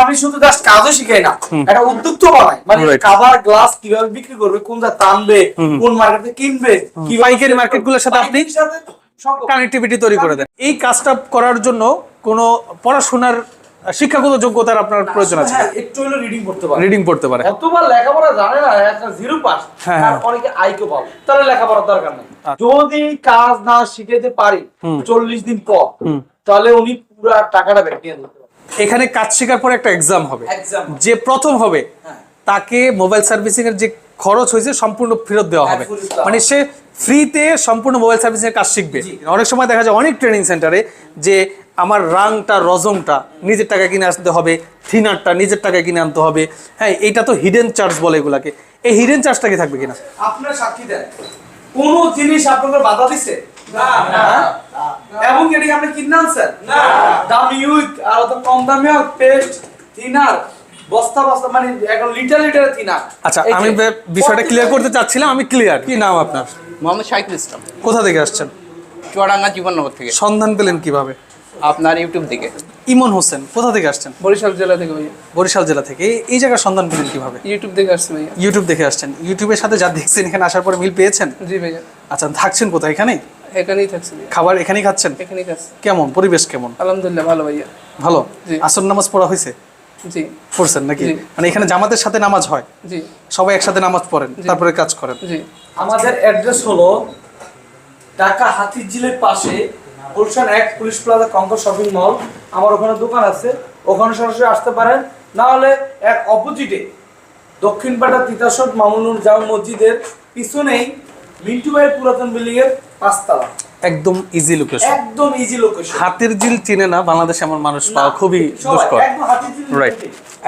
আমি শুধু জাস্ট কাজও শিখাই না একটা উদ্যোগ তো বানাই। মানে কাভার গ্লাস কীভাবে বিক্রি করবে কোন যা টানবে কোন মার্কেটে কিনবে কীভাবে পাইকারি মার্কেটগুলোর সাথে আপনি কানেক্টিভিটি তৈরি করে দেন। এই কাজটা করার জন্য কোনো পড়াশোনার শিক্ষাগত যোগ্যতার আপনার প্রয়োজন আছে হ্যাঁ একটু হলো রিডিং করতে পারে। রিডিং পড়তে পারে। অথবা লেখাপড়া জানে না একটা জিরো পাস আর। অনেকে আইকো পাবে। তাহলে লেখাপড়ার দরকার নেই। আচ্ছা। যদি কাজ না শিখাতে পারি চল্লিশ দিন পর তাহলে উনি পুরো টাকাটা ব্যাক নিয়ে এখানে কাজ শেখার পর একটা এক্সাম হবে। যে প্রথম হবে হ্যাঁ। তাকে মোবাইল সার্ভিসিং এর যে খরচ হয়েছে সম্পূর্ণ ফেরত দেওয়া হ্যাঁ, হবে মানে সে ফ্রিতে সম্পূর্ণ মোবাইল সার্ভিসিং এর কাজ শিখবে। অনেক সময় দেখা যায় অনেক ট্রেনিং সেন্টারে যে আমার রাংটা রজমটা নিজের টাকা কিনে আসতে হবে থিনারটা নিজের টাকা কিনে আনতে হবে। হ্যাঁ এটা তো হিডেন চার্জ বলে এগুলাকে। এই হিডেন চার্জটা কি থাকবে কিনা? আপনার সাক্ষী দেন। কোন জিনিস আপনাদের বাধা দিছে? না এবং এটি আপনি কিনে আনছেন না। দাম আর অত কম দামে পেস্ট থিনার বস্তা বস্তা মানে এখন লিটার লিটার থিনার। আচ্ছা আমি বিষয়টা ক্লিয়ার করতে চাচ্ছিলাম আমি ক্লিয়ার কি নাম আপনার? মোহাম্মদ শাহিদুল ইসলাম। কোথা থেকে আসছেন? চুয়াডাঙ্গা জীবননগর থেকে। সন্ধান পেলেন কীভাবে? আপনার ইউটিউব থেকে ইমন হোসেন কোথা থেকে আসছেন? বরিশাল জেলা থেকে ভাইয়া। বরিশাল জেলা থেকে। এই- জায়গার সন্ধান পেলেন কীভাবে? ইউটিউব দেখে আসছি ভাইয়া। ইউটিউব দেখে আসছেন। ইউটিউবের সাথে যা দেখছেন এখানে আসার পরে মিল পেয়েছেন? জি ভাইয়া। আচ্ছা থাকছেন কোথায় এখানে? এখানেই থাকছি খাবার এখানেই খাচ্ছেন? এখানেই কেমন? পরিবেশ কেমন? আলহামদুলিল্লাহ ভালো ভাইয়া। ভালো? জি। আসর নামাজ পড়া হয়েছে? জি। পড়ছেন নাকি? মানে এখানে জামাতের সাথে নামাজ হয়? জি। সবাই একসাথে নামাজ পড়েন তারপরে কাজ করেন? জি। আমাদের অ্যাড্রেস হলো ঢাকা হাতিঝিলের পাশে গুলশান এক police plaza Concord shopping mall. আমার ওখানে দোকান আছে। ওখানে সরাসরি আসতে পারেন। না হলে এক অপোজিটে দক্ষিণপাড়া তিতাসর মামুনুর জামা মসজিদের পিছনেই মিন্টু ভাই পুরাতন বিল্ডিং এর পাঁচতলা। একদম ইজি লোকেশন একদম ইজি লোকেশন হাতির জিল চিনে না বাংলাদেশে এমন মানুষ পাওয়া খুবই দুষ্কর। রাইট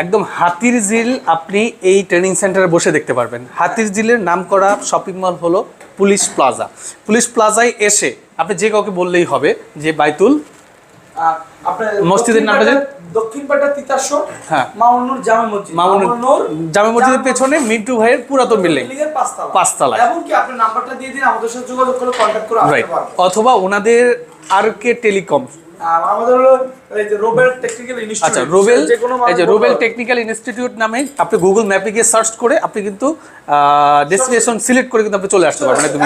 একদম হাতির জিল আপনি এই ট্রেনিং সেন্টারে বসে দেখতে পারবেন। হাতির জিলের নাম করা শপিং মল হলো পুলিশ প্লাজা পুলিশ প্লাজায় এসে আপনি যে কাউকে বললেই হবে যে বাইতুল মসজিদের নামটা তিতাসর হ্যাঁ। মামুনুর জামা মসজিদ। মামুনুর জামে মসজিদের পেছনে মিন্টু ভাইয়ের পুরাতন বিল্ডিং পাঁচতলা। পাঁচতলায়। এমনকি আপনি নাম্বারটা দিয়ে দিন আমাদের সাথে যোগাযোগ করে কন্ট্যাক্ট করে আসতে পারবেন। অথবা ওনাদের আর কে টেলিকম। আমাদের হলো এই যে রোবেল টেকনিক্যাল ইনস্টিটিউট। আচ্ছা রোবেল এই যে রোবেল টেকনিক্যাল ইনস্টিটিউট নামে আপনি গুগল ম্যাপে গিয়ে সার্চ করে আপনি কিন্তু ডেস্টিনেশন সিলেক্ট করে কিন্তু আপনি চলে আসতে পারবেন একদম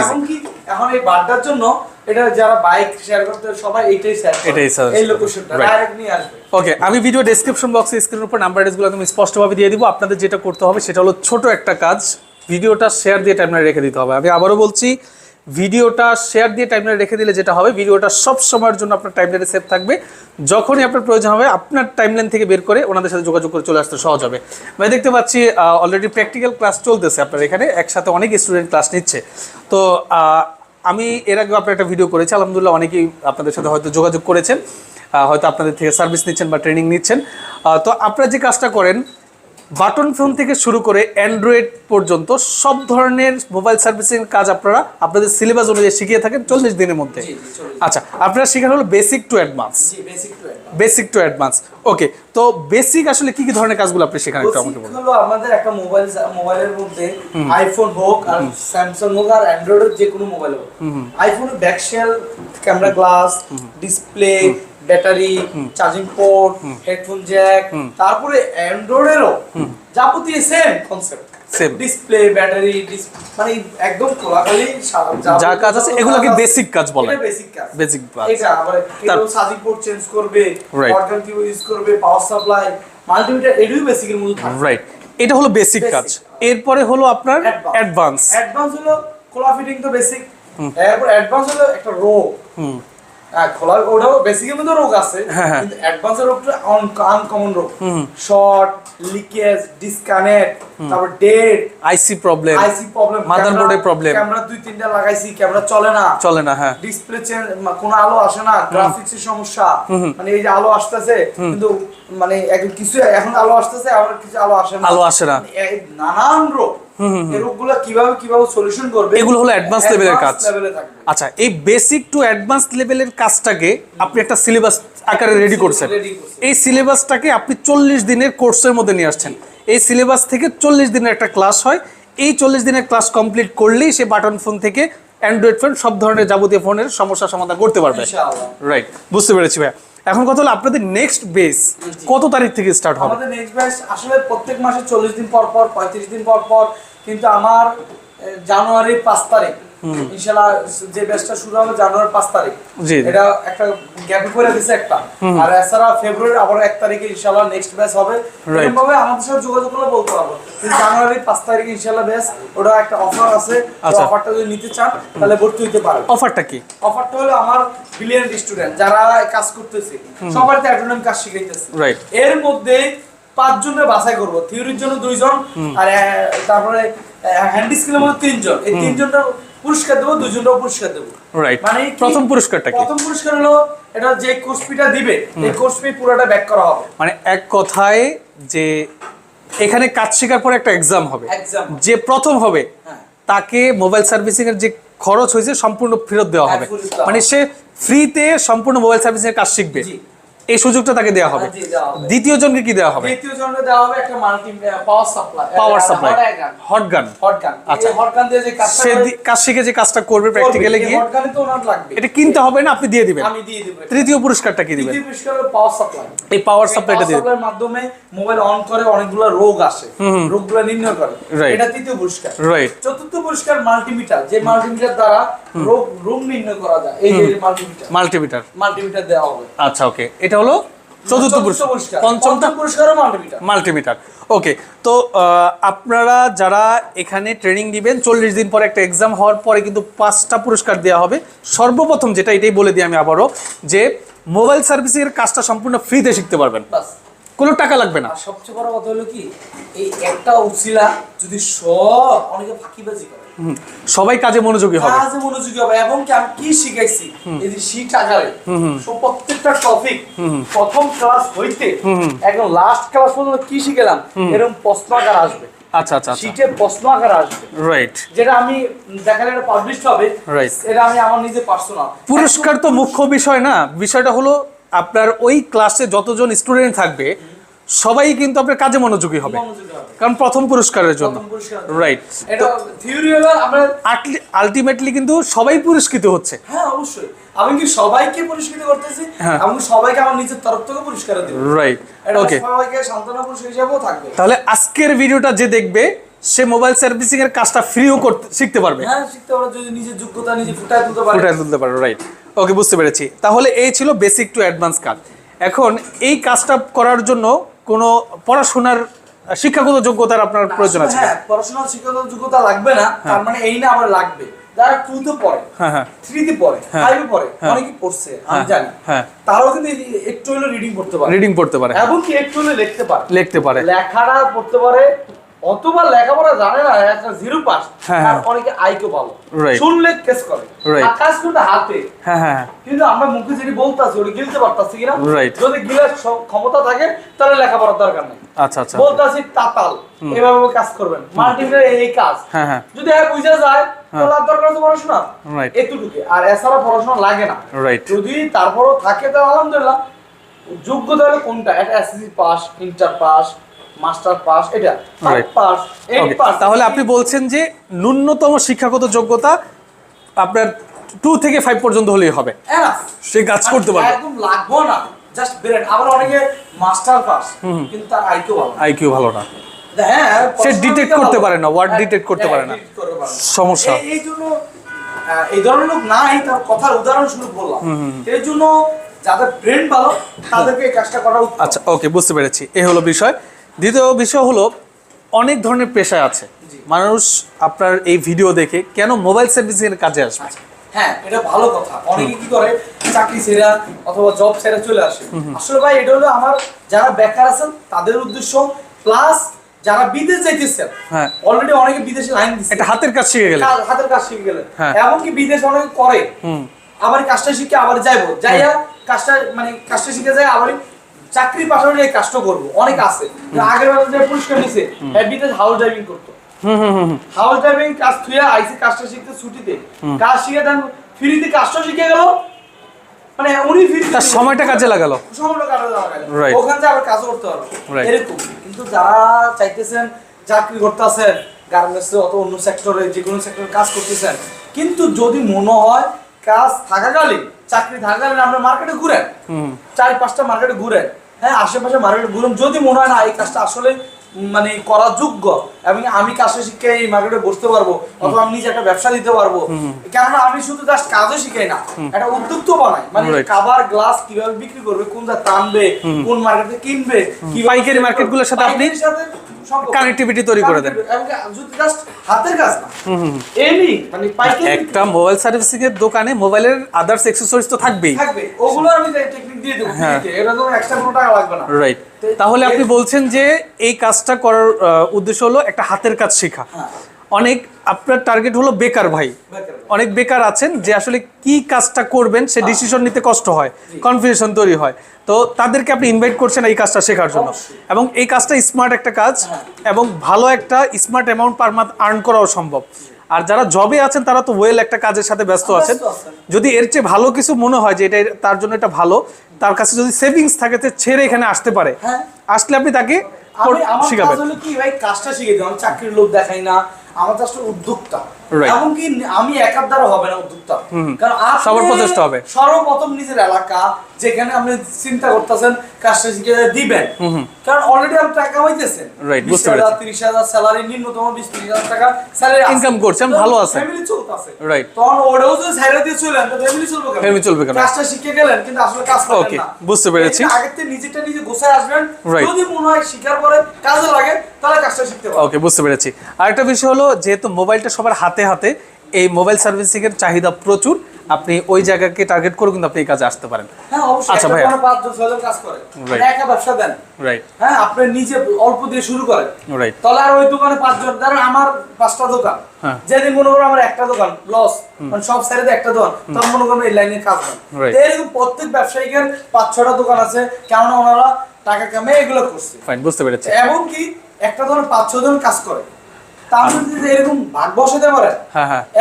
এখন এই বাড্ডার জন্য এটা যারা বাইক শেয়ার করতে সবাই শেয়ার এটাই এই লোকেশনটা ডাইরেক্ট নিয়ে আসবে। ওকে আমি ভিডিও ডেসক্রিপশন বক্সে স্ক্রিনের উপর নাম্বার অ্যাড্রেসগুলো একদম স্পষ্টভাবে দিয়ে দিব। আপনাদের যেটা করতে হবে সেটা হলো ছোট একটা কাজ। ভিডিওটা শেয়ার দিয়ে টাইমলাইনে রেখে দিতে হবে। আমি আবারও বলছি ভিডিওটা শেয়ার দিয়ে টাইমলাইনে রেখে দিলে যেটা হবে ভিডিওটা সব সময়ের জন্য আপনার টাইমলাইনে সেভ থাকবে। যখনই আপনার প্রয়োজন হবে আপনার টাইমলাইন থেকে বের করে ওনাদের সাথে যোগাযোগ করে চলে আসতে সহজ হবে। আমি দেখতে পাচ্ছি অলরেডি প্র্যাকটিক্যাল ক্লাস চলতেছে আপনার এখানে। একসাথে অনেক স্টুডেন্ট ক্লাস নিচ্ছে। তো আমি এর আগেও আপনার একটা ভিডিও করেছি, আলহামদুলিল্লাহ অনেকেই আপনাদের সাথে হয়তো যোগাযোগ করেছেন হয়তো আপনাদের থেকে সার্ভিস নিচ্ছেন বা ট্রেনিং নিচ্ছেন। তো আপনারা যে কাজটা করেন বাটন ফোন থেকে শুরু করে অ্যান্ড্রয়েড পর্যন্ত সব ধরনের মোবাইল সার্ভিসিং কাজ আপনারা আপনাদের সিলেবাস অনুযায়ী শিখিয়ে থাকেন চল্লিশ দিনের মধ্যে। আচ্ছা আপনারা শেখানো হলো basic to advance basic to advance okay তো বেসিক আসলে কি কি ধরনের কাজগুলো আপনি শেখান একটু আমাকে বলুন। হলো আমাদের একটা মোবাইল মোবাইলের মধ্যে আইফোন হোক আর স্যামসাং হোক আর অ্যান্ড্রয়েডের যে কোনো মোবাইল হোক। আইফোনের back shell camera glass display battery charging port headphone jack তারপরে অ্যান্ড্রয়েডেরও যাবতীয় সেম কনসেপ্ট. ডিসপ্লে ব্যাটারি মানে একদম যা কাজ আছে এগুলোকে বেসিক কাজ বলে? বেসিক কাজ। বেসিক কাজ। এটা আবার কেউ চার্জিং পোর্ট চেঞ্জ করবে Right. অর্গান কিউ ইউজ করবে পাওয়ার সাপ্লাই মাল্টিমিটার বেসিকের মধ্যে রাইট এটা হলো বেসিক কাজ। এরপরে হলো আপনার অ্যাডভান্স অ্যাডভান্স হলো খোলা ফিটিং তো বেসিক এরপর অ্যাডভান্স হলো একটা হ্যাঁ খোলা ওটাও বেসিকের মধ্যে রোগ আছে হ্যাঁ, হ্যাঁ। কিন্তু অ্যাডভান্সের রোগটা আনকমন রোগ। শর্ট লিকেজ ডিসকানেক্ট তারপর ডেট আইসি প্রবলেম আইসি প্রবলেম এ problem। ক্যামেরা দুই তিনটা লাগাইছি ক্যামেরা চলে না। চলে না হ্যাঁ। ডিসপ্লে চেঞ্জ কোনো আলো আসে না গ্রাফিক্স এর সমস্যা মানে এই যে আলো আসতেছে কিন্তু মানে এক- কিছু এখন আলো আসতেছে আবার কিছু আলো আসে না। আলো আসে না। মানে নানান রোগ। এই রোগগুলো কীভাবে কীভাবে সলিউশন করবে এগুলো হলো level এর কাজ। আচ্ছা এই বেসিক টু অ্যাডভান্স লেভেলের কাজটাকে আপনি একটা সিলেবাস আকারে রেডি করছেন। এই সিলেবাসটাকে আপনি চল্লিশ দিনের কোর্সের মধ্যে নিয়ে আসছেন। এই সিলেবাস থেকে চল্লিশ দিনের একটা ক্লাস হয়। এই চল্লিশ দিনের ক্লাস কমপ্লিট করলেই সে বাটন ফোন থেকে অ্যান্ড্রয়েড ফোন সব ধরনের যাবতীয় ফোনের সমস্যার সমাধান করতে পারবে। রাইট বুঝতে পেরেছি ভাই এখন কথা হলো আপনাদের নেক্সট বেস কত তারিখ থেকে স্টার্ট হবে? আমাদের নেক্সট ব্যাচ আসলে প্রত্যেক মাসে চল্লিশ দিন পর পর পঁয়ত্রিশ দিন পর পর কিন্তু আমার এ, জানুয়ারির পাঁচ তারিখ। ইনশাল্লাহ যে ব্যাচটা শুরু হবে জানুয়ারির পাঁচ তারিখ। এটা একটা গ্যাপ করে দিছে একটা। আর এছাড়া ফেব্রুয়ারি আবার এক তারিখে ইনশাল্লাহ নেক্সট ব্যাচ হবে। Right. আমাদের সাথে যোগাযোগ করলে বলতে পারব। কিন্তু জানুয়ারির পাঁচ তারিখে ইনশাল্লাহ ব্যাচ ওটা একটা অফার আছে। আচ্ছা। অফারটা যদি নিতে চান তাহলে ভর্তি অফারটা কি? অফারটা হলো আমার ব্রিলিয়ান্ট স্টুডেন্ট যারা কাজ করতেছে। সবার তো অ্যাটোনম কাজ শিখাইতেছে। এর মধ্যে পাঁচজনের বাছাই করব থিওরির জন্য দুইজন আর তারপরে হ্যান্ড স্কিলের মধ্যে তিনজন। এই তিনজনটা পুরস্কার দেবো দুজনটাও পুরস্কার দেবো। মানে প্রথম পুরস্কারটা প্রথম পুরস্কার হলো এটা যে কোর্স ফিটা দিবে এই কোর্স ফি পুরোটা ব্যাক করা হবে। মানে এক কথায় যে এখানে কাজ শেখার পরে একটা এক্সাম হবে। যে প্রথম হবে হ্যাঁ। তাকে মোবাইল সার্ভিসিং এর যে খরচ হয়েছে সম্পূর্ণ ফেরত দেওয়া হবে। মানে সে ফ্রিতে সম্পূর্ণ মোবাইল সার্ভিসিং এর কাজ শিখবে। এই সুযোগটা তাকে দেওয়া হবে। হ্যাঁ। দ্বিতীয় জনকে কি দেওয়া হবে? দ্বিতীয় জনকে দেওয়া হবে একটা multi power supply power supply hot gun hot gun আচ্ছা। হট গান দিয়ে যে কাজটা সে কাজ শিখে যে কাজটা করবে প্র্যাকটিক্যালে গিয়ে হট গানই তো ওনার লাগবে। এটা কিনতে হবে না আপনি দিয়ে দিবেন। আমি দিয়ে দেবো। তৃতীয় পুরস্কারটা কি দিবেন? তৃতীয় পুরস্কার পাওয়ার সাপ্লাই এই পাওয়ার সাপ্লাইটা দিয়ে সাপ্লাইয়ের মাধ্যমে মোবাইল অন করে অনেকগুলো রোগ আসে। রোগগুলো নির্ণয় করে। এটা তৃতীয় পুরস্কার। রাইট চতুর্থ পুরস্কার মাল্টিমিটার যে মাল্টিমিটার দ্বারা রোগ রোগ নির্ণয় করা যায়। এই যে মাল্টিমিটার মাল্টিমিটার মাল্টিমিটার দেওয়া হবে। আচ্ছা ওকে এটা হলো চতুর্থ পুরস্কার। পঞ্চমটা পুরস্কারও মাল্টিমিটার মাল্টিমিটার ওকে তো আপনারা যারা এখানে ট্রেনিং দিবেন চল্লিশ দিন পরে একটা এক্সাম হওয়ার পরে কিন্তু পাঁচটা পুরস্কার দেওয়া হবে। সর্বপ্রথম যেটা এটাই বলে দিই আমি আবারও যে মোবাইল সার্ভিসিং এর কাজটা সম্পূর্ণ ফ্রিতে শিখতে পারবেন। কোনো টাকা লাগবে না। সবচেয়ে বড় কথা হলো কি এই একটা উছিলা যদি সব অনেকে ফাঁকিবাজি করে সবাই কাজে মনোযোগী হবে। কাজে মনোযোগী হবে এবং কি আমি কি শিখাইছি এই যে শীত আকারে সব প্রত্যেকটা টপিক প্রথম ক্লাস হইতে একদম লাস্ট ক্লাস পর্যন্ত কি শিখেলাম? এরকম প্রশ্ন আকার আসবে। আচ্ছা আচ্ছা আচ্ছা। শীটে প্রশ্ন আকার আসবে। রাইট যেটা আমি দেখালে এটা পাবলিশ হবে Right. এটা আমি আমার নিজে পার্সোনাল পুরস্কার তো মুখ্য বিষয় না। বিষয়টা হলো আপনার ওই ক্লাসে যতজন স্টুডেন্ট থাকবে সবাই কিন্তু আপনার কাজে মনোযোগী হবে। কারণ প্রথম পুরস্কারের জন্য। রাইট থিওরি হলো আমরা আলটিমেটলি কিন্তু সবাই পুরস্কৃত হচ্ছে। হ্যাঁ অবশ্যই। আমি কি সবাইকে পুরস্কৃত করতেছি? হ্যাঁ। আমি সবাইকে আমার নিজের তরফ থেকে পুরস্কার দেব। রাইট ওকে সবাইকে সান্ত্বনা পুরস্কার হিসেবেও থাকবে। তাহলে আজকের ভিডিওটা যে দেখবে সে মোবাইল সার্ভিসিং এর কাজটা ফ্রিও করতে শিখতে পারবে। হ্যাঁ শিখতে পারো যদি নিজের যোগ্যতা নিজে ফুটায় তুলতে পারে। ফুটায় তুলতে পারবে রাইট ওকে বুঝতে পেরেছি। তাহলে এই ছিল বেসিক টু অ্যাডভান্স কাজ এখন এই কাজটা করার জন্য কোনো পড়াশোনার শিক্ষাগত যোগ্যতার আপনার প্রয়োজন আছে হ্যাঁ পড়াশোনার শিক্ষাগত যোগ্যতা লাগবে না তার মানে এই না আবার লাগবে। যারা টুতে পড়ে হ্যাঁ হ্যাঁ। থ্রিতে পড়ে হ্যাঁ। ফাইভে পড়ে হ্যাঁ। অনেকে পড়ছে আমি হ্যাঁ, জানি। হ্যাঁ। তারাও কিন্তু একটু হলে রিডিং পড়তে পারে। রিডিং পড়তে পারে এবং কি একটু হলে লিখতে পারে। লিখতে পারে। লেখাটা পড়তে পারে অথবা লেখাপড়া জানে না একটা জিরো পাস হ্যাঁ, আর হ্যাঁ। অনেকে আইকো ভালো শুনলে কেস করে। হাতে। হ্যাঁ। কিন্তু আমরা মুখে যেটি বলতাছি ওটা গিলতে পারতাছি কিনা. যদি গিলার ক্ষমতা থাকে তাহলে লেখাপড়ার দরকার নেই। আচ্ছা আচ্ছা। বলতাছি তাতাল। এভাবে কাজ করবেন। এই কাজ। যদি হ্যাঁ বুঝা যায় তাহলে আর দরকার আছে পড়াশোনা. এতটুকু। আর এছাড়া পড়াশোনা লাগে না। যদি তারপরও থাকে তাহলে আলহামদুলিল্লাহ। যোগ্যতা হলো কোনটা? একটা SSC pass inter pass master pass এটা পাস তাহলে আপনি বলছেন যে ন্যূনতম শিক্ষাগত যোগ্যতা আপনার টু থেকে ফাইভ পর্যন্ত হলেই হবে। সে কাজ করতে পারবে। একদম লাগবো না। জাস্ট ব্রেন আবার অনেকে মাস্টার পাস কিন্তু তার আইকিউ ভালো। আইকিউ ভালো না। হ্যাঁ সে দিকে করতে পারে না, word হ্যাঁ, করতে হ্যাঁ, পারে না। detect করতে পারে না। সমস্যা। এই- এই জন্য এই ধরনের লোক নাই তার কথার উদাহরণস্বরূপ বললাম। এই জন্য যাদের ব্রেন ভালো তাদেরকে এই কাজটা করা আচ্ছা ওকে বুঝতে পেরেছি। এই হলো বিষয়। দ্বিতীয় বিষয় হলো অনেক ধরনের পেশায় আছে। মানুষ আপনার এই ভিডিও দেখে কেন মোবাইল সার্ভিসিং এর কাজে আসবে? হ্যাঁ এটা ভালো কথা। অনেকে কি করে চাকরি ছেড়া অথবা জব ছেড়ে চলে আসে। আসলে ভাই এটা হলো আমার যারা বেকার আছেন তাদের উদ্দেশ্য। প্লাস যারা বিদেশ যাইতেছেন হ্যাঁ। অলরেডি অনেকে বিদেশে লাইন দিচ্ছে একটা হাতের কাজ শিখে গেলে হাতের কাজ শিখে গেলে হ্যাঁ। এমনকি বিদেশ অনেকে করে। আবার কাজটা শিখে আবার যাইবো। যাইয়া কাজটা মানে কাজটা শিখে যায় আবার চাকরির পাশাপাশি এই কাজটা করব। অনেক আছে। আগের বার যে পুরস্কার নিছে হ্যাঁ, বিদেশ হাউস ড্রাইভিং করতো। হাউস ড্রাইভিং কাজ থুয়া আইসি কাজটা শিখতে ছুটিতে। কাজ শিখে দেন ফ্রিতে কাজটা শিখে গেল। মানে উনি ফ্রি তার সময়টা কাজে লাগালো। সময়টা কাজে লাগালো। ওখান থেকে আবার কাজ করতে পারব এরকম। কিন্তু যারা চাইতেছেন চাকরি করতেছেন গার্মেন্টসে অত অন্য সেক্টরে যে কোনো সেক্টরে কাজ করতেছেন কিন্তু যদি মনে হয় কাজ থাকাকালীন চাকরি থাকাকালীন আপনার মার্কেটে ঘুরেন। চার পাঁচটা মার্কেটে ঘুরেন। হ্যাঁ আশেপাশে মার্কেট বলুন যদি মনে হয় না এই কাজটা আসলে মানে করা যোগ্য এবং আমি কাজটা শিখে এই মার্কেটে বসতে পারব অথবা আমি নিজে একটা ব্যবসা দিতে পারব কেননা আমি শুধু জাস্ট কাজও শিখাই না একটা উদ্যোগ তো বানাই। মানে কাবার খাবার গ্লাস কীভাবে বিক্রি করবে কোন জায়গায় টানবে কোন মার্কেটে কিনবে কি পাইকারি মার্কেট মার্কেটগুলোর সাথে আপনি সাথে connectivity তৈরি করে দেন। হাতের কাজ মানে একটা মোবাইল সার্ভিসিং এর দোকানে মোবাইলের আদার্স এক্সেসরিজ তো থাকবেই। ওগুলো আমি টেকনিক দিয়ে দেবো। এটা তো এক্সট্রা কোনো টাকা লাগবে না। রাইট তাহলে আপনি বলছেন যে এই কাজটা করার উদ্দেশ্য হলো একটা হাতের কাজ শেখা। হ্যাঁ। অনেক আপনার টার্গেট হলো বেকার ভাই। অনেক বেকার আছেন যে আসলে কি কাজটা করবেন সে ডিসিশন নিতে কষ্ট হয় কনফিউশন তৈরি হয়। তো তাদেরকে আপনি ইনভাইট করছেন এই কাজটা শেখার জন্য। এবং এই কাজটা স্মার্ট একটা কাজ। এবং ভালো একটা smart amount per month earn করাও সম্ভব। আর যারা জবে আছেন তারা তো ওয়েল একটা কাজের সাথে ব্যস্ত আছেন। যদি এর চেয়ে ভালো কিছু মনে হয় যে এটা তার জন্য এটা ভালো তার কাছে যদি সেভিংস থাকে তো ছেড়ে এখানে আসতে পারে। হ্যাঁ। আসলে আপনি তাকে শিখাবেন। কি ভাই কাজটা শিখে চাকরির লোক দেখাই না আমার জাস্ট উদ্যোক্তা. এমনকি আমি একার দ্বারা হবে না উদ্যোক্তা কারণ সবার প্রচেষ্টা হবে। সর্বপ্রথম নিজের এলাকা যেখানে আপনি চিন্তা করতেছেন কাজটা শিখে দিবেন কারণ অলরেডি আপনি টাকা কামাইতেছেন Right, বুঝতে পেরেছি। তিরিশ হাজার স্যালারি নিম্নতম বিশ ত্রিশ হাজার টাকা স্যালারি Income করছেন, ভালো আছেন। ফ্যামিলি চলতেছে Right. তখন ওটাও যদি দিয়ে চলেন তো ফ্যামিলি চলবে কেন Family চলবে কেন? কাজটা শিখে গেলেন কিন্তু আসলে কাজ পাবেন না বুঝতে পেরেছি। আগের থেকে নিজেরটা নিজে গোছায় আসবেন. যদি মনে হয় শিকার পরে কাজে লাগে তাহলে কাজটা শিখতে পারবেন ওকে বুঝতে পেরেছি আরেকটা বিষয় হলো যেহেতু মোবাইলটা সবার হাতে হাতে হাতে এই মোবাইল সার্ভিসিং এর চাহিদা প্রচুর। আপনি ওই জায়গাকে টার্গেট করে কিন্তু আপনি এই কাজে আসতে পারেন। হ্যাঁ আচ্ছা কাজ করে। একা ব্যবসা দেন। রাইট হ্যাঁ আপনি নিজে অল্প দিয়ে শুরু করেন। রাইট তাহলে আর ওই দোকানে পাঁচজন ধরেন আমার পাঁচটা দোকান। হ্যাঁ। যেদিন মনে করো আমার একটা দোকান লস মানে সব সাইডে একটা দোকান তখন মনে করো এই লাইনে কাজ. তো এরকম প্রত্যেক ব্যবসায়িকের পাঁচ ছটা দোকান আছে কেননা ওনারা টাকা কামে এগুলো করছে। ফাইন বুঝতে পেরেছি। এমনকি একটা দোকানে পাঁচ ছ জন কাজ করে। তার যদি এরকম ভাগ বসাতে পারে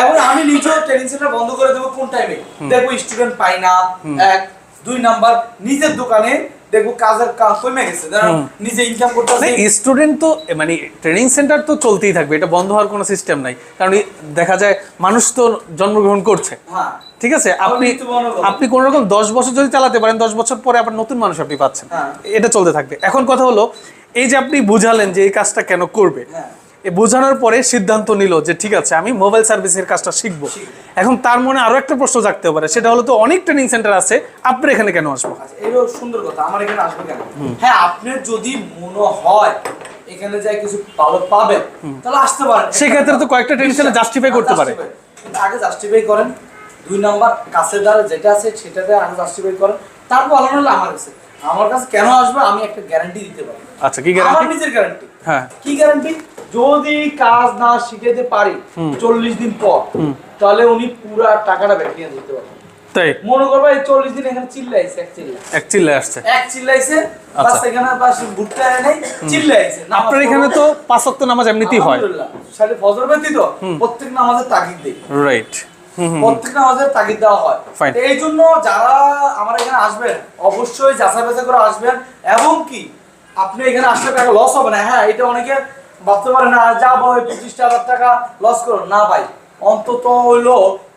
এবং আমি নিজেও ট্রেনিং সেন্টার বন্ধ করে দেবো কোন টাইমে দেখব স্টুডেন্ট পাই না এক দুই নাম্বার নিজের দোকানে দেখব কাজের কাজ কমে গেছে। নিজে ইনকাম করতে স্টুডেন্ট তো মানে ট্রেনিং সেন্টার তো চলতেই থাকবে এটা বন্ধ হওয়ার কোনো সিস্টেম নাই। কারণ দেখা যায় মানুষ তো জন্মগ্রহণ করছে। হ্যাঁ। ঠিক আছে? আপনি আপনি কোন রকম দশ বছর যদি চালাতে পারেন দশ বছর পরে আবার নতুন মানুষ আপনি পাচ্ছেন। হ্যাঁ। এটা চলতে থাকবে। এখন কথা হলো এই যে আপনি বুঝালেন যে এই কাজটা কেন করবে হ্যাঁ। বোঝানোর পরে সিদ্ধান্ত নিল যে ঠিক আছে আমি মোবাইল সার্ভিসের কাজটা শিখব। এখন তার মনে আরও একটা প্রশ্ন জাগতে পারে সেটা হলো তো অনেক ট্রেনিং সেন্টার আছে আপনার এখানে কেন আসব আচ্ছা, এটাও সুন্দর কথা আমার এখানে আসবে কেন? হ্যাঁ আপনার যদি মনে হয় এখানে যাই কিছু ভালো পাবেন তাহলে আসতে পারেন। সেক্ষেত্রে তো কয়েকটা training center justify করতে পারে। আগে জাস্টিফাই করেন দুই নাম্বার কাছে দ্বারা যেটা আছে সেটাতে আগে জাস্টিফাই করেন। তারপর আলাদা হলো আমার কাছে। আমার কাছে কেন আসবে আমি একটা গ্যারান্টি দিতে পারি। আচ্ছা কি গ্যারান্টি আমার নিজের গ্যারান্টি হ্যাঁ। কি গ্যারান্টি যদি কাজ না শিখাতে পারি চল্লিশ দিন পর তাহলে উনি পুরা টাকাটা ব্যাক নিয়ে দিতে পারবেন। তাই? মনে করব এই চল্লিশ দিন এখানে চিল্লাইছে এক চিল্লা এক চিল্লায় আসছে। এক চিল্লাইছে আচ্ছা। বাস এখানে বাস ভুট্টা নেই চিল্লাইছে আপনার এখানে তো পাঁচ ওয়াক্ত নামাজ এমনিতেই হয়। আলহামদুলিল্লাহ। শালি ফজর ব্যতীত প্রত্যেক নামাজের তাগিদ দেই। রাইট। প্রত্যেক নামাজের তাগিদ দেওয়া হয়। এই জন্য যারা আমার এখানে আসবেন অবশ্যই যাচাই বাছাই করে আসবেন। এবং কি আপনি এখানে আসলে টাকা লস হবে না। হ্যাঁ এটা অনেকে ভাবতে পারে না যাব পঁচিশটা হাজার টাকা লস করুন না ভাই অন্তত হইল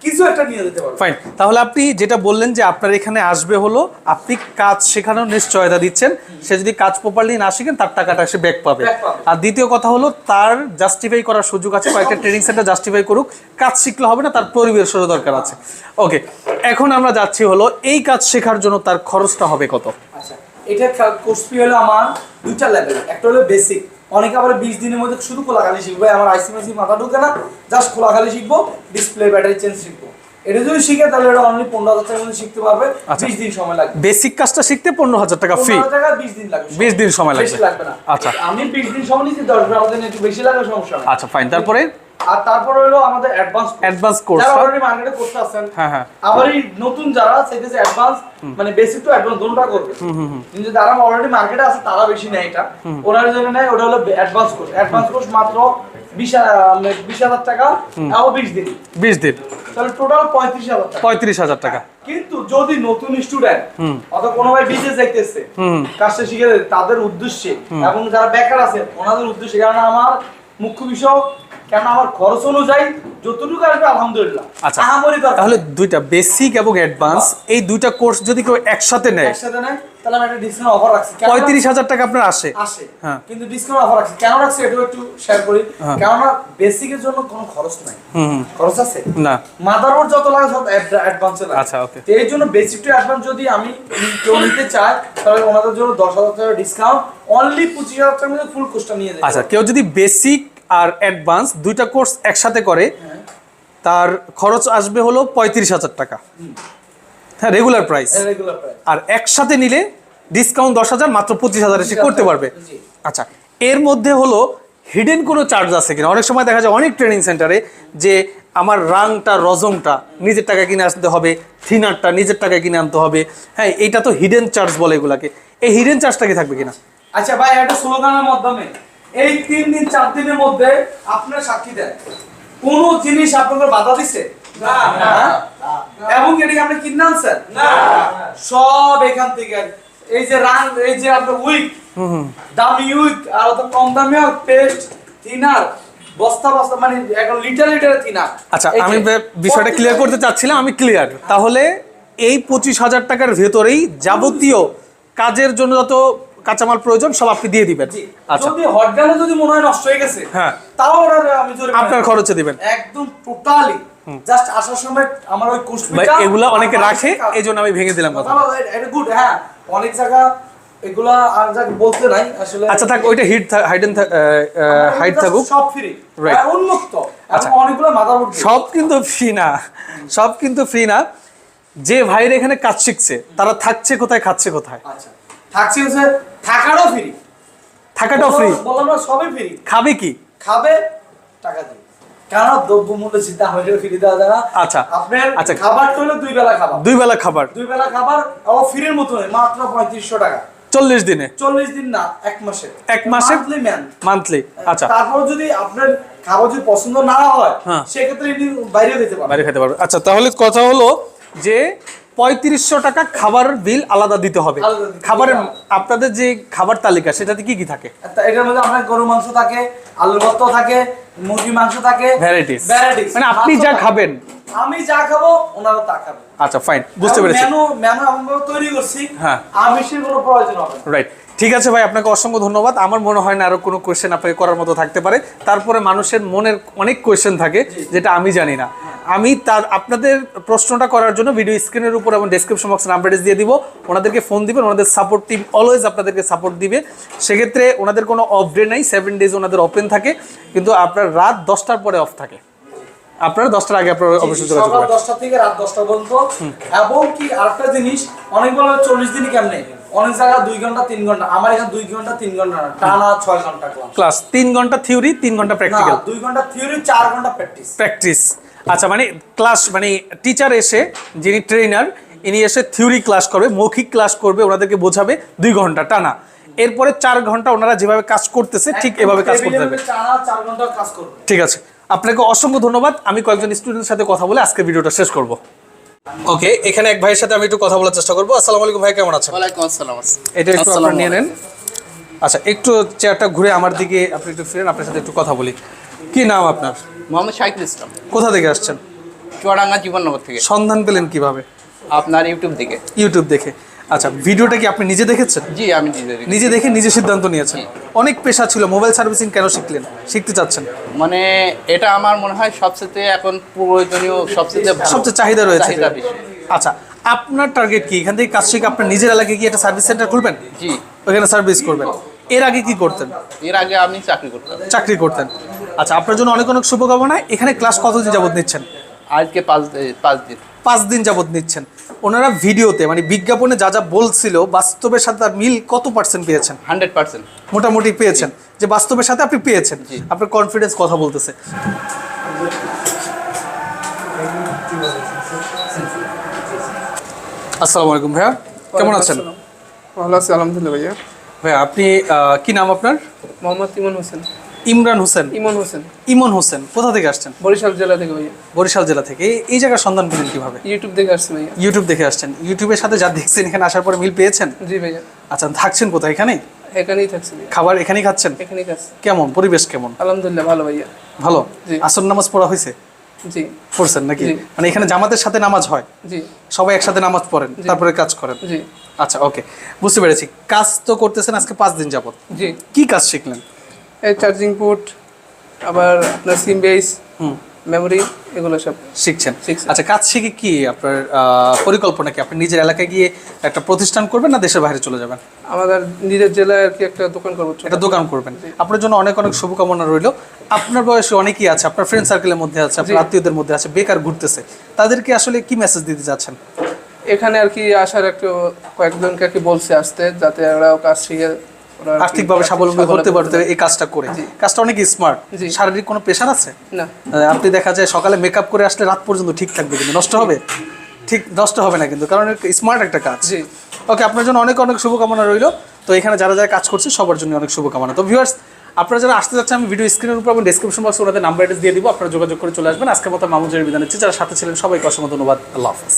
কিছু একটা নিয়ে যেতে পারবে। ফাইন তাহলে আপনি যেটা বললেন যে আপনার এখানে আসবে হলো আপনি কাজ শেখানোর নিশ্চয়তা দিচ্ছেন। সে যদি কাজ প্রপারলি না শিখেন তার টাকাটা সে ব্যাক পাবে। পাবে। আর দ্বিতীয় কথা হলো তার জাস্টিফাই করার সুযোগ আছে কয়েকটা ট্রেনিং সেন্টার জাস্টিফাই করুক। কাজ শিখলে হবে না তার পরিবেশেরও দরকার আছে। ওকে এখন আমরা যাচ্ছি হলো এই কাজ শেখার জন্য তার খরচটা হবে কত? আচ্ছা এটা কোর্স ফি হলো আমার দুইটা লেভেল একটা হলো বেসিক অনেকে আবার বিশ দিনের মধ্যে শুধু খোলাখালি শিখবে আমার আইসিএমএসি মাথা ঢুকে না জাস্ট খোলাখালি শিখব ডিসপ্লে ব্যাটারি চেঞ্জ শিখব। এটা যদি শিখে তাহলে এটা অনলি পনেরো হাজার টাকার মধ্যে শিখতে পারবে আচ্ছা। বিশ দিন সময় লাগবে। বেসিক কাজটা শিখতে পনেরো হাজার টাকা ফি টাকা বিশ দিন লাগবে। 20 দিন সময় লাগবে। লাগবে না। আচ্ছা। আমি বিশ দিন সময় নিচ্ছি দশ বারো দিন একটু বেশি লাগবে সমস্যা আচ্ছা ফাইন তারপরে? আর তারপরে হলো আমাদের অ্যাডভান্স অ্যাডভান্স কোর্স যারা অলরেডি মার্কেটে করতে আছেন হ্যাঁ হ্যাঁ। আবার এই নতুন যারা অ্যাডভান্স মানে বেসিক টু অ্যাডভান্স দুটোটা করবে। কিন্তু যারা অলরেডি মার্কেটে আছে তারা বেশি নেয় এটা। ওনার জন্য নেয় ওটা হলো অ্যাডভান্স কোর্স অ্যাডভান্স কোর্স মাত্র বিশ বিশ হাজার টাকা তাও বিশ দিন। বিশ দিন। তাহলে টোটাল পঁয়ত্রিশ হাজার পঁয়ত্রিশ হাজার টাকা। কিন্তু যদি নতুন স্টুডেন্ট অথবা কোনো ভাই বিজনেস দেখতেছে কাজটা শিখে তাদের উদ্দেশ্যে এবং যারা বেকার আছে ওনাদের উদ্দেশ্যে কারণ আমার মুখ্য বিষয় কেন আমার খরচ অনুযায়ী যতটুকু আসবে আলহামদুলিল্লাহ। আচ্ছা। তাহলে দুইটা বেসিক এবং অ্যাডভান্স এই দুইটা কোর্স যদি কেউ একসাথে নেয়। একসাথে নেয় তাহলে আমি একটা ডিসকাউন্ট অফার রাখছি। পঁয়ত্রিশ হাজার টাকা আপনার আসে। আসে। হ্যাঁ। কিন্তু ডিসকাউন্ট অফার রাখছি। কেন রাখছি এটাও একটু শেয়ার করি। হ্যাঁ। কেননা বেসিকের জন্য কোনো খরচ নাই। খরচ আছে? না। মাদারবোর্ড যত লাগে সব অ্যাডভান্সে লাগে। আচ্ছা. তো এই জন্য বেসিক টু অ্যাডভান্স যদি আমি কেউ নিতে চাই তাহলে ওনাদের জন্য দশ হাজার টাকা ডিসকাউন্ট অনলি পঁচিশ হাজার টাকার মধ্যে ফুল কোর্সটা নিয়ে যাবে আচ্ছা কেউ যদি বেসিক আর অ্যাডভান্স দুইটা কোর্স একসাথে করে তার খরচ আসবে হলো পঁয়ত্রিশ হাজার টাকা। হ্যাঁ রেগুলার প্রাইস আর একসাথে নিলে ডিসকাউন্ট দশ হাজার মাত্র পঁচিশ হাজার এসে করতে পারবে। আচ্ছা এর মধ্যে হলো হিডেন কোনো চার্জ আছে কিনা? অনেক সময় দেখা যায় অনেক ট্রেনিং সেন্টারে যে আমার রাংটা রজংটা নিজের টাকা কিনে আসতে হবে থিনারটা নিজের টাকা কিনে আনতে হবে। হ্যাঁ এইটা তো হিডেন চার্জ বলে এগুলাকে। এই হিডেন চার্জটা কি থাকবে কিনা? আচ্ছা ভাই একটা স্লোগানের মাধ্যমে এই তিন দিন চার দিনের মধ্যে আপনার সাক্ষী দেন। কোন জিনিস আপনাদের বাধা দিছে? এবং এটাকে আপনি কিনে আনছেন না সব এখান থেকে। এই যে রান এই যে আপনার উইক দামি উইক আর অত কম দামি হোক পেস্ট থিনার বস্তা বস্তা মানে এখন লিটার লিটার থিনার। আচ্ছা আমি বিষয়টা ক্লিয়ার করতে চাচ্ছিলাম আমি ক্লিয়ার তাহলে এই পঁচিশ হাজার টাকার ভেতরেই যাবতীয় কাজের জন্য যত কাঁচামাল প্রয়োজন সব আপনি দিয়ে দিবেন। আচ্ছা। যদি হট গেলে যদি মনে হয় নষ্ট হয়ে গেছে হ্যাঁ। তাও আমি জোরে আপনার খরচে দিবেন। একদম টোটালি জাস্ট আসার সময় আমার ওই কোর্স এগুলা অনেকে রাখে আমি ভেঙে দিলাম কথা। এটা গুড হ্যাঁ। অনেক জায়গা এগুলা আর জায়গা বলতে নাই আসলে আচ্ছা থাক ওইটা হিট হাইডেন হাইট থাকুক। সব ফ্রি Right. উন্মুক্ত। আচ্ছা। অনেকগুলো মাদারবোর্ড সব কিন্তু ফ্রি না। সব কিন্তু ফ্রি না। যে ভাইরা এখানে কাজ শিখছে তারা থাকছে কোথায় খাচ্ছে কোথায়। আচ্ছা। থাকছে হচ্ছে থাকারও ফ্রি থাকাটাও ফ্রি বললাম না সবই ফ্রি খাবে কি? খাবে টাকা দিবে চিন্তা হয়ে ফ্রি দেওয়া যায় না। আচ্ছা। আপনার আচ্ছা। খাবার হলো দুই বেলা খাবার। দুই বেলা খাবার। দুই বেলা খাবার ও ফ্রির মতো মাত্র পঁয়ত্রিশশো টাকা। চল্লিশ দিনে? চল্লিশ দিন না এক মাসে। এক মাসে? মান্থলি আচ্ছা। তারপর যদি আপনার খাবার যদি পছন্দ না হয় হ্যাঁ। সেক্ষেত্রে বাইরে পারবেন। বাইরে খেতে পারবে। আচ্ছা তাহলে কথা হলো যে পঁয়ত্রিশশো টাকা খাবার বিল আলাদা দিতে হবে। খাবারের আপনাদের যে খাবার তালিকা সেটাতে কি কি থাকে এটার মধ্যে আপনার গরু মাংস থাকে আলু ভর্ত থাকে মুরগি মাংস থাকে ভ্যারাইটিস ভ্যারাইটিস মানে আপনি যা খাবেন। আমি যা খাব ওনারা তা খাবে। আচ্ছা ফাইন বুঝতে পেরেছি। মেনু মেনু ভাবে তৈরি করছি হ্যাঁ। আমিষের কোনো প্রয়োজন হবে। রাইট ঠিক আছে ভাই আপনাকে অসংখ্য ধন্যবাদ। আমার মনে হয় না আরও কোনো কোয়েশ্চেন আপনাকে করার মতো থাকতে পারে। তারপরে মানুষের মনের অনেক কোয়েশ্চেন থাকে যেটা আমি জানি না। আমি তার আপনাদের প্রশ্নটা করার জন্য ভিডিও স্ক্রিনের উপর এবং ডেসক্রিপশন বক্সে নাম্বার দিয়ে দিব। ওনাদেরকে ফোন দিবেন ওনাদের সাপোর্ট টিম অলওয়েজ আপনাদেরকে সাপোর্ট দিবে। সেক্ষেত্রে ওনাদের কোনো অফ ডে নাই সেভেন ডেজ ওনাদের ওপেন থাকে। কিন্তু আপনার রাত দশটার পরে অফ থাকে। আপনারা দশটার আগে আপনারা অবশ্যই যোগাযোগ সকাল করবেন দশটা থেকে রাত দশটা পর্যন্ত। এবং কি আরেকটা জিনিস অনেক বলে চল্লিশ দিনই কেমনে? অনেক জায়গা দুই ঘণ্টা তিন ঘণ্টা। আমার এখানে দুই ঘণ্টা তিন ঘণ্টা না টানা ছয় ঘণ্টা ক্লাস ক্লাস তিন ঘণ্টা থিওরি তিন ঘণ্টা প্র্যাকটিক্যাল দুই ঘণ্টা থিওরি চার ঘণ্টা প্র্যাকটিস প্র্যাকটিস আচ্ছা মানে ক্লাস মানে টিচার এসে যিনি ট্রেনার ইনি এসে থিওরি ক্লাস করবে মৌখিক ক্লাস করবে ওনাদেরকে বোঝাবে দুই ঘণ্টা টানা। এরপরে চার ঘণ্টা ওনারা যেভাবে কাজ করতেছে ঠিক এভাবে কাজ করতে হবে। টানা চার ঘণ্টা কাজ করবে। ঠিক আছে। আপনাকে অসংখ্য ধন্যবাদ। আমি কয়েকজন স্টুডেন্টের সাথে কথা বলে আজকে ভিডিওটা শেষ করব। ওকে এখানে এক ভাইয়ের সাথে আমি একটু কথা বলার চেষ্টা করব। আসসালামু আলাইকুম ভাই কেমন আছেন? ওয়ালাইকুম আসসালাম এটা একটু আপনারা নিয়ে নেন। আচ্ছা একটু চেয়ারটা ঘুরে আমার দিকে আপনি একটু ফিরেন আপনার সাথে একটু কথা বলি। কি নাম আপনার? মোহাম্মদ শাহিদুল ইসলাম। কোথা থেকে আসছেন? চুয়াডাঙ্গা জীবননগর থেকে। সন্ধান পেলেন কীভাবে? আপনার ইউটিউব দেখে ইউটিউব দেখে। আচ্ছা ভিডিওটা কি আপনি নিজে দেখেছেন? জি আমি নিজে দেখি। নিজে সিদ্ধান্ত নিয়েছেন। অনেক পেশা ছিল মোবাইল সার্ভিসিং কেন শিখলেন? শিখতে চাচ্ছেন? মানে এটা আমার মনে হয় সবচেয়ে এখন প্রয়োজনীয় সবচেয়ে সবচেয়ে চাহিদা রয়েছে। আচ্ছা আপনার টার্গেট কি? এখান থেকে কাজ শিখে আপনার নিজের এলাকায় কি একটা সার্ভিস সেন্টার খুলবেন? জি। ওখানে সার্ভিস করবেন। এর আগে কি করতেন? এর আগে আমি চাকরি করতাম। চাকরি করতেন। আচ্ছা আপনার জন্য অনেক অনেক শুভকামনা এখানে ক্লাস কতদিন যাবত নিচ্ছেন? আজকে পাঁচ পাঁচ দিন। পাঁচ দিন যাবত নিচ্ছেন। ওনারা ভিডিওতে মানে বিজ্ঞাপনে যা যা বলছিল বাস্তবের সাথে তার মিল কত পার্সেন্ট পেয়েছেন? Hundred percent. মোটামুটি পেয়েছেন। যে বাস্তবের সাথে আপনি পেয়েছেন। আপনার কনফিডেন্স কথা বলতেছে। আসসালামু আলাইকুম ভাইয়া কেমন আছেন? ভালো আছি আলহামদুলিল্লাহ ভাইয়া। ভাইয়া আপনি কি নাম আপনার? মোহাম্মদ ইমন হোসেন। ইমরান হোসেন। ইমন হোসেন। ইমন হোসেন কোথা থেকে আসছেন? বরিশাল জেলা থেকে ভাইয়া। বরিশাল জেলা থেকে। এই- জায়গার সন্ধান পেলেন কীভাবে? ইউটিউব দেখে আসছেন ভাইয়া। ইউটিউব দেখে আসছেন। ইউটিউবের সাথে যা দেখছেন এখানে আসার পরে মিল পেয়েছেন? জি ভাইয়া। আচ্ছা থাকছেন কোথায় এখানে? এখানেই থাকছি খাবার এখানেই খাচ্ছেন? এখানেই খাচ্ছি। কেমন? পরিবেশ কেমন? আলহামদুলিল্লাহ ভালো ভাইয়া। ভালো? জি। আসর নামাজ পড়া হয়েছে? জি। পড়ছেন নাকি? মানে এখানে জামাতের সাথে নামাজ হয়? জি। সবাই একসাথে নামাজ পড়েন তারপরে কাজ করেন? জি। আচ্ছা ওকে। বুঝতে পেরেছি। কাজ তো করতেছেন আজকে পাঁচ দিন যাবত জি। কি কাজ শিখলেন? এই চার্জিং পোর্ট আবার আপনার সিম বেস হুম। মেমোরি এগুলো সব। শিখছেন। আচ্ছা কাজ শিখে কি আপনার পরিকল্পনা কি? আপনি নিজের এলাকায় গিয়ে একটা প্রতিষ্ঠান করবেন না দেশের বাইরে চলে যাবেন? আমাদের নিজের জেলায় আর কি একটা দোকান করব। একটা দোকান করবেন। আপনার জন্য অনেক অনেক শুভকামনা রইল। আপনার বয়সে অনেকেই আছে আপনার ফ্রেন্ড সার্কেলের মধ্যে আছে আপনার আত্মীয়দের মধ্যে আছে বেকার ঘুরতেছে। তাদেরকে আসলে কি মেসেজ দিতে চাচ্ছেন এখানে আর কি আসার একটু কয়েকজনকে আর কি বলছে আসতে যাতে ওরাও কাজ শিখে ওরা আর্থিকভাবে স্বাবলম্বী হতে পারতে এই কাজটা করে। কাজটা অনেক স্মার্ট শারীরিক কোনো প্রেশার আছে? না। আপনি দেখা যায় সকালে মেকআপ করে আসলে রাত পর্যন্ত ঠিক থাকবে কিন্তু নষ্ট হবে? ঠিক নষ্ট হবে না কিন্তু কারণ স্মার্ট একটা কাজ। ওকে আপনার জন্য অনেক অনেক শুভকামনা রইল। তো এখানে যারা যারা কাজ করছে সবার জন্য অনেক শুভকামনা। তো ভিউয়ার্স আপনারা যারা আসতে যাচ্ছেন আমি ভিডিও স্ক্রিনের উপর এবং ডেসক্রিপশন বক্সে ওনাদের নাম্বার অ্যাড্রেস দিয়ে দিব। আপনারা যোগাযোগ করে চলে আসবেন। আজকের মতো মামুজের বিধান হচ্ছে যারা সাথে ছিলেন সবাইকে অসংখ্য ধন্যবাদ। আল্লাহ হাফেজ।